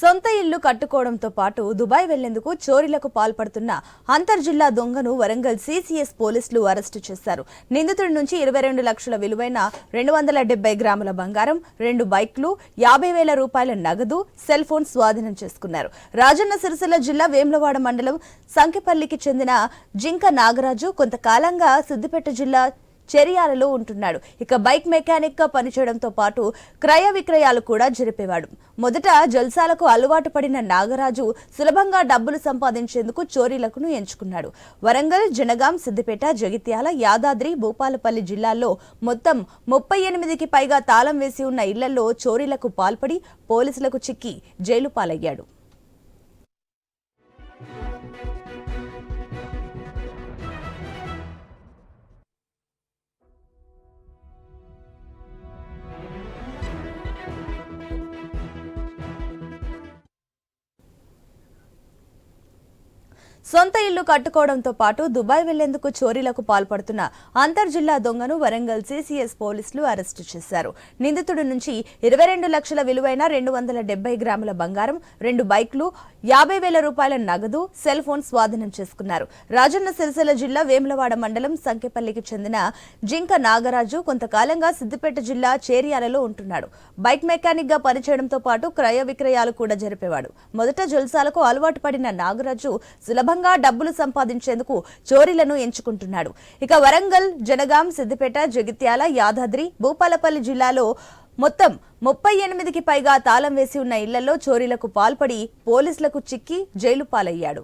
సొంత ఇల్లు కట్టుకోవడంతో పాటు దుబాయ్ వెళ్ళేందుకు చోరీలకు పాల్పడుతున్న అంతర్జిల్లా దొంగను వరంగల్ సీసీఎస్ పోలీసులు అరెస్టు చేశారు. నిందితుడి నుంచి ఇరవై రెండు లక్షల విలువైన రెండు వందల డెబ్బై గ్రాముల బంగారం రెండు బైక్లు యాభై వేల రూపాయల నగదు సెల్ ఫోన్ స్వాధీనం చేసుకున్నారు. రాజన్న సిరిసిల్ల జిల్లా వేములవాడ మండలం సంకెపల్లికి చెందిన జింక నాగరాజు కొంతకాలంగా సిద్దిపేట జిల్లా చెరియాలలో ఉంటున్నాడు. ఇక బైక్ మెకానిక్గా పనిచేయడంతో పాటు క్రయ విక్రయాలు కూడా జరిపేవాడు. మొదట జల్సాలకు అలవాటు పడిన నాగరాజు సులభంగా డబ్బులు సంపాదించేందుకు చోరీలకును ఎంచుకున్నాడు. వరంగల్ జనగాం సిద్దిపేట జగిత్యాల యాదాద్రి భూపాలపల్లి జిల్లాల్లో మొత్తం ముప్పై ఎనిమిదికి పైగా తాళం వేసి ఉన్న ఇళ్ళలో చోరీలకు పాల్పడి పోలీసులకు చిక్కి జైలు పాలయ్యాడు. సొంత ఇల్లు కట్టుకోవడంతో పాటు దుబాయ్ వెళ్ళేందుకు చోరీలకు పాల్పడుతున్న అంతర్జిల్లా దొంగను వరంగల్ సీసీఎస్ పోలీసులు అరెస్టు చేశారు. నిందితుడి నుంచి ఇరవై రెండు లక్షల విలువైన రెండు వందల డెబ్బై గ్రాముల బంగారం రెండు బైక్లు యాభై వేల రూపాయల నగదు సెల్ ఫోన్ స్వాధీనం చేసుకున్నారు. రాజన్న సిరిసిల్ల జిల్లా వేములవాడ మండలం సంకెపల్లికి చెందిన జింక నాగరాజు కొంతకాలంగా సిద్దిపేట జిల్లా చేరియాలలో ఉంటున్నాడు. బైక్ మెకానిక్గా పనిచేయడంతో పాటు క్రయ విక్రయాలు కూడా జరిపేవాడు. మొదట జుల్సాలకు అలవాటు పడిన నాగరాజు సులభ సులభంగా డబ్బులు సంపాదించేందుకు చోరీలను ఎంచుకుంటున్నాడు. ఇక వరంగల్ జనగాం సిద్దిపేట జగిత్యాల యాదాద్రి భూపాలపల్లి జిల్లాలో మొత్తం ముప్పై ఎనిమిదికి పైగా తాళం వేసి ఉన్న ఇళ్ళలో చోరీలకు పాల్పడి పోలీసులకు చిక్కి జైలు పాలయ్యాడు.